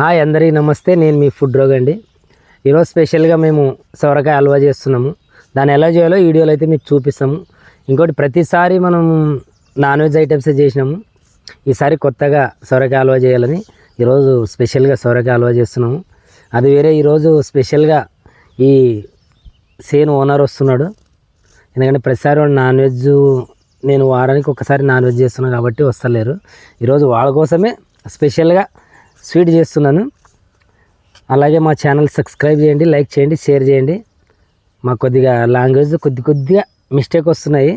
Hi అందరికీ నమస్తే నేను మీ ఫుడ్ రోగ్ అండి. ఈరోజు స్పెషల్గా మేము సొరకాయ హల్వా చేస్తున్నాము. దాన్ని ఎలా చేయాలో వీడియోలో అయితే మీకు చూపిస్తాము. ఇంకోటి ప్రతిసారి మనం నాన్ వెజ్ ఐటమ్స్ చేసినాము ఈసారి కొత్తగా సొరకాయ హల్వా చేయాలని ఈరోజు స్పెషల్గా సొరకాయ హల్వా చేస్తున్నాము. అది వేరే ఈరోజు స్పెషల్గా ఈ సేన్ ఓనర్ వస్తున్నాడు. ఎందుకంటే ప్రతిసారి వాడు నాన్ వెజ్ నేను వారానికి ఒకసారి నాన్ వెజ్ చేస్తున్నాను కాబట్టి వస్తలేరు. ఈరోజు వాళ్ళ కోసమే స్పెషల్గా స్వీట్ చేస్తున్నాను. అలాగే మా ఛానల్ సబ్స్క్రైబ్ చేయండి లైక్ చేయండి షేర్ చేయండి. మా కొద్దిగా లాంగ్వేజ్ కొద్ది కొద్దిగా మిస్టేక్ వస్తున్నాయి.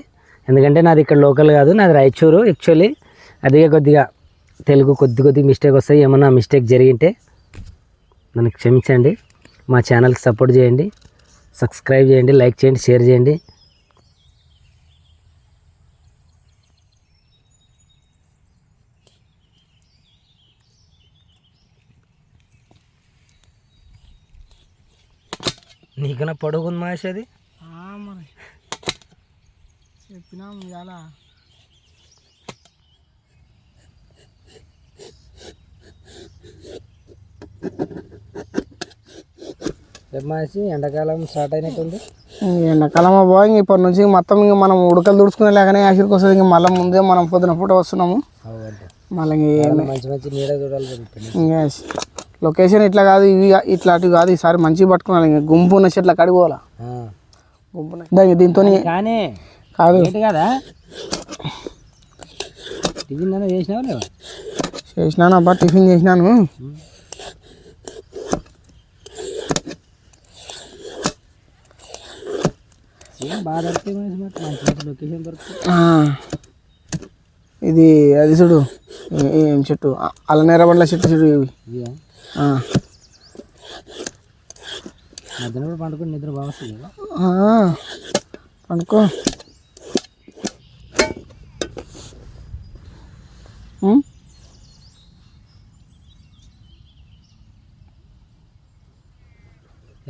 ఎందుకంటే నాది ఇక్కడ లోకల్ కాదు నాది రాయచూరు యాక్చువల్లీ. అదే కొద్దిగా తెలుగు కొద్ది కొద్దిగా మిస్టేక్ వస్తాయి ఏమన్నా మిస్టేక్ జరిగింటే నన్ను క్షమించండి. మా ఛానల్కి సపోర్ట్ చేయండి సబ్స్క్రైబ్ చేయండి లైక్ చేయండి షేర్ చేయండి. నీకన్నా పొడుగుంది మహేష్ అది? మరి. చెప్పినాం మహేష్ ఎండాకాలం స్టార్ట్ అయినట్టుంది? ఎండాకాలం బాగా ఇప్పటి నుంచి మొత్తం ఇంక మనం ఉడకలు దుడుచుకునే లేకనే ఆఖరికి వస్తుంది. ఇంక మళ్ళీ ముందే మనం పొద్దున పూట వస్తున్నాము. మళ్ళీ మంచి మంచి నీడ చూడాలి లొకేషన్ ఇట్లా కాదు ఇవి ఇట్లాంటివి కాదు ఈసారి మంచిగా పట్టుకున్నాను ఇంక గుంపు ఉన్న చెట్ల కాడికి పోవాలా? గుంపు దీంతో కానీ కాదు. కదా? టిఫిన్ చేసినావా చేసినాను అబ్బా టిఫిన్ చేసినాను. ఇది అది చూడు ఏ- చెట్టు? అ- అల్లనేరబండ్ల చెట్టు చూడు ఇవి? మధ్యాహ్నం కూడా పండుకొని నిద్ర బాగా వస్తుంది ఉం?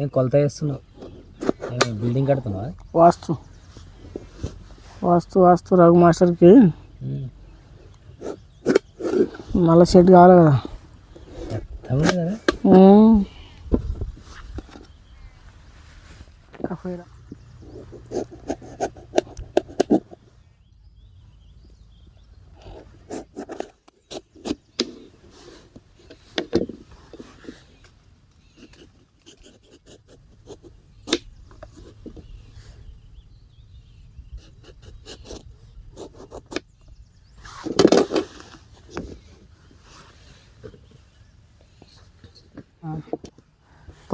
ఏం కొలత వేస్తున్నావు? బిల్డింగ్ కడుతున్నావా? వాస్తు. వాస్తు వాస్తు రఘు మాస్టర్కి మళ్ళీ సెట్ కావాలి కదా. కదా ఉం. కఫేరా. తో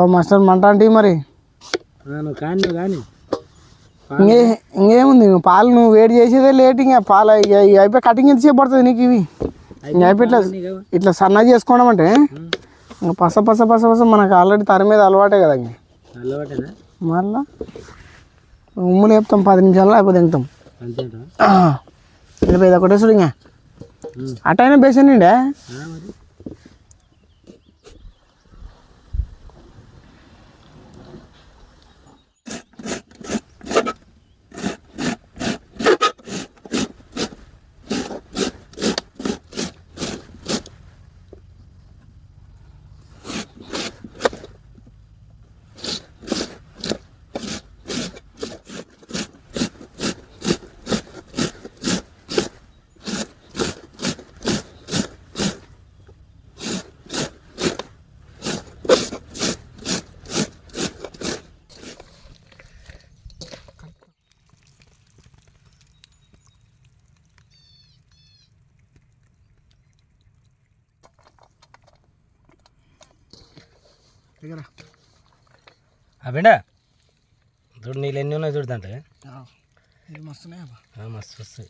మాస్టర్ మంట అంటే మరి. ఇంకే ఇంకేముంది ఇంక పాలు నువ్వు వేడి చేసేదే లేట్ ఇంకా పాలు అయిపోయి కటింగ్ ఎంత సేపు పడుతుంది నీకు ఇవి? ఇంక అయిపోయి ఇట్లా ఇట్లా సన్నగా చేసుకోవడం అంటే ఇంకా పస పస పస పస మనకు ఆల్రెడీ తర మీద అలవాటే కదా ఇంక మళ్ళా ఉమ్ములు చెప్తాం పది నిమిషాల్లో అయిపోతే వెళ్ళిపోయి ఇది ఒకటే చూడు ఇంకా అటైనా బేసన్ మరి అబిండా చూడు నీళ్ళు ఎన్ని ఉన్నాయి చూడు దాంట్లో. ఇది మస్తున్నాయి అబ్బా? ఆ, మస్తు వస్తాయి.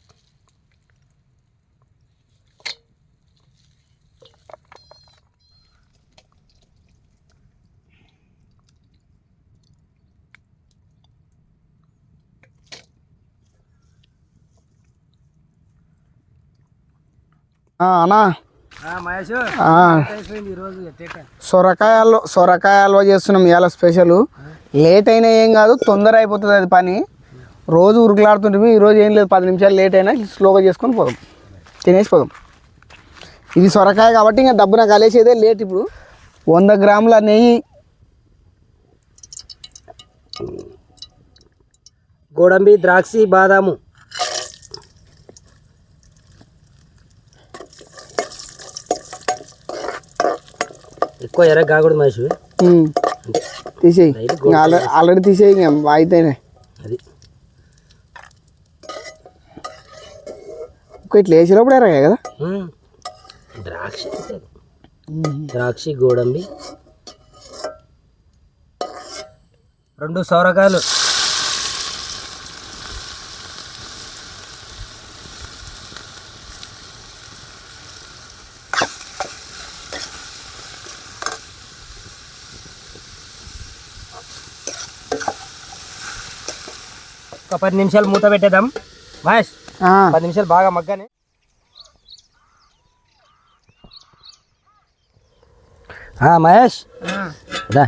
అన్నా. మహేష్ ఆ, అయిపోయింది ఈరోజు ఎట్టేట సొరకాయ హల్వా సొరకాయ హల్వా చేస్తున్నాం ఇవాళ స్పెషల్. లేట్ అయినా ఏం కాదు తొందర అయిపోతుంది అది పని. రోజు ఉరుకులాడుతుంటే ఈరోజు ఏం లేదు పది నిమిషాలు లేట్ అయినా స్లోగా చేసుకొని పోదాం. తినేసి పోదాం. ఇది సొరకాయ కాబట్టి ఇంకా డబ్బున కలిసేదే లేట్ ఇప్పుడు. వంద గ్రాముల నెయ్యి. గోడంబి ద్రాక్షి బాదాము. ఎక్కువ ఎర్ర కాకూడదు మనిషి. తీసేయి. ఆల్రెడీ తీసేయి అయితేనే అది. ఇట్లా వేసినప్పుడు ఎరగాయి కదా. ద్రాక్ష. ద్రాక్షి గోడంబి. రెండు సౌరకాయలు. ఒక పది నిమిషాలు మూత పెట్టేద్దాం. మహేష్ పది నిమిషాలు బాగా మగ్గని. ఆ, మహేష్.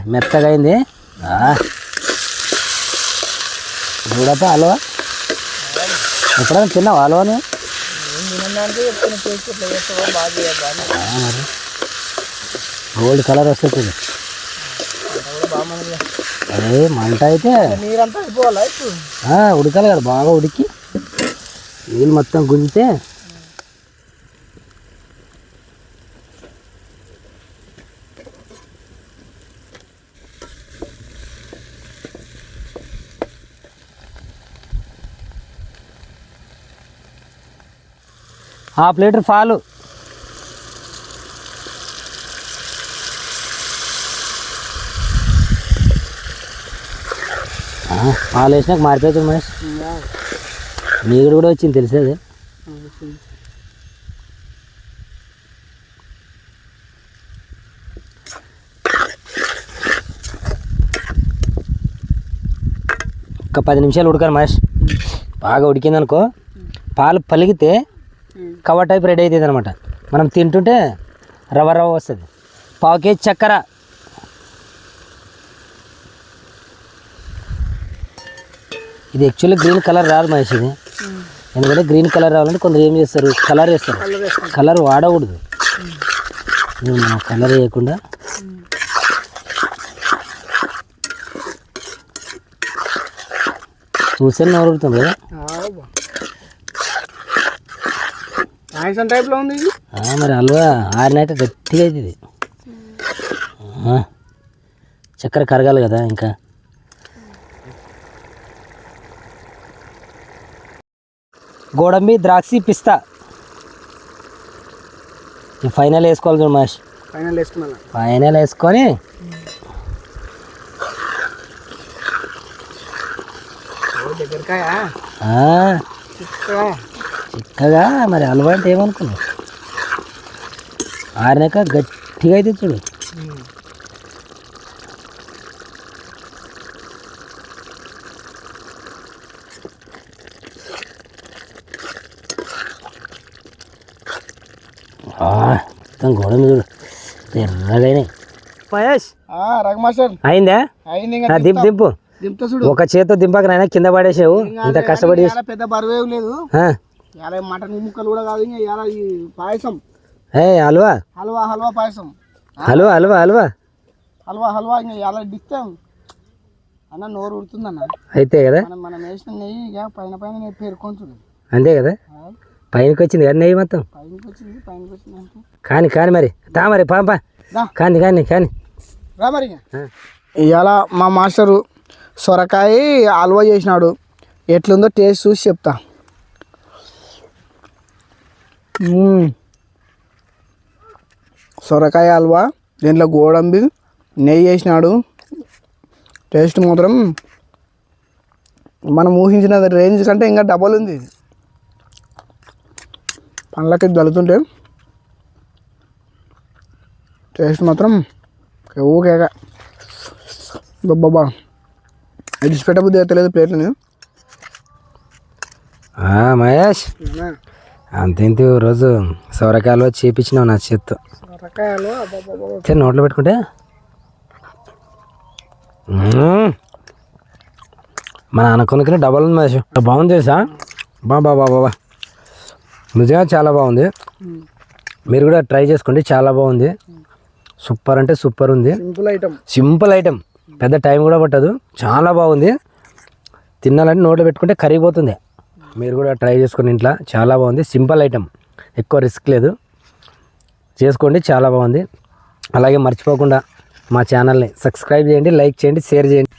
మెత్తగా అయింది. ఆ. చూడప్ప హల్వా ఎప్పుడైనా తిన్నావా హల్వాను గోల్డ్ కలర్ వస్తే చూడు అదే మంట అయితే నీరంతా అయిపోవాలా ఇప్పుడు? ఆ, ఉడకాలి కదా బాగా ఉడికి. నీళ్ళు మొత్తం గుంజితే హాఫ్ లీటర్ పాలు. పాలు వేసినాక మారిపోతుంది మహేష్. నీగుడు కూడా వచ్చింది తెలిసేది? ఒక పది నిమిషాలు ఉడకాలి మహేష్. బాగా ఉడికిందనుకో పాలు పలిగితే కవర్ టైప్ రెడీ అవుతుంది అనమాట. మనం తింటుంటే రవ్వ రవ్వ వస్తుంది. పావు కేజీ చక్కెర. ఇది యాక్చువల్లీ గ్రీన్ కలర్ రాదు మహేష్ ఇది. ఎందుకంటే గ్రీన్ కలర్ రావాలంటే కొందరు ఏం చేస్తారు? కలర్ వేస్తారు. కలర్ వాడకూడదు. మనం కలర్ వేయకుండా చూసే నోరుతుంది. కదా టైప్లో ఉంది మరి హల్వా ఆరినాక గట్టిగా అవుతుంది. చక్కెర కరగాలి కదా ఇంకా. గోడంబి ద్రాక్షి పిస్తా. ఈ ఫైనల్ వేసుకోవాలి చూడు మహేష్. ఫైనల్ వేసుకున్నా ఫైనల్ వేసుకొని చిక్కగా. మరి హల్వా అంటే ఏమనుకున్నావు? ఆరినాక గట్టిగా అయితే చూడు. మొత్తం గోడలు చూడు. ఎర్రగానే మహేష్. రగ్ మాస్టర్. అయిందా? అయింది ఆ, దింపు దింపు. దింపుతా చూడు. ఒక చేత్తో దింపక నాయన కింద పడేసావు. ఇంత కష్టపడి పెద్ద బరువేం లేదు. ఆ, ఇలా మటన్ ముక్కలు కూడా కాదు ఇంకా ఇలా ఈ పాయసం. ఏ హల్వా? హల్వా హల్వా పాయసం. హల్వా హల్వా హల్వా? హల్వా హల్వా ఇంకా ఇలా డిస్తాం అన్న నోరు ఉడుతుందన్న అయితే కదా? మనం మనం వేసిన నెయ్యి ఇక పైన పైన పేరుకొని చూడు. అంతే కదా? పైనకి వచ్చింది కదా నెయ్యి మొత్తం? కాని కాని మరి. తా మరి పాప. కాని కాని కాని. రా మరి ఆ. ఇవాళ మా మాస్టరు సొరకాయ హల్వా చేసినాడు. ఎట్లుందో టేస్ట్ చూసి చెప్తా. సొరకాయ హల్వా దీంట్లో గోడంబి నెయ్యి వేసినాడు. టేస్ట్ మాత్రం మనం ఊహించిన రేంజ్ కంటే ఇంకా డబల్ ఉంది ఇది. పండ్లకి గలుతుంటే టేస్ట్ మాత్రం ఊకేక బాబా ఇడిచిపెట్టబుద్ధి తెలియదు ప్లేట్లని. మహేష్. అంత ఇంత రోజు సొరకాయలు చేపించినావు నా చేత్తో. సొరకాయలు? నోట్లో పెట్టుకుంటే. మ్మ్. మా నాన్న కొనుక్కుని డబల్ ఉంది మహేష్. బాగుంది తెలుసా? బా బా బా బాబా నిజంగా చాలా బాగుంది. మీరు కూడా ట్రై చేసుకోండి చాలా బాగుంది. సూపర్ అంటే సూపర్ ఉంది. Simple item. సింపుల్ ఐటెం పెద్ద టైం కూడా పట్టదు. చాలా బాగుంది. తినాలంటే నోట్లో పెట్టుకుంటే కరిగిపోతుంది. మీరు కూడా ట్రై చేసుకోండి ఇంట్లో. చాలా బాగుంది. సింపుల్ ఐటెం ఎక్కువ రిస్క్ లేదు. చేసుకోండి చాలా బాగుంది. అలాగే మర్చిపోకుండా మా ఛానల్ని సబ్స్క్రైబ్ చేయండి లైక్ చేయండి షేర్ చేయండి.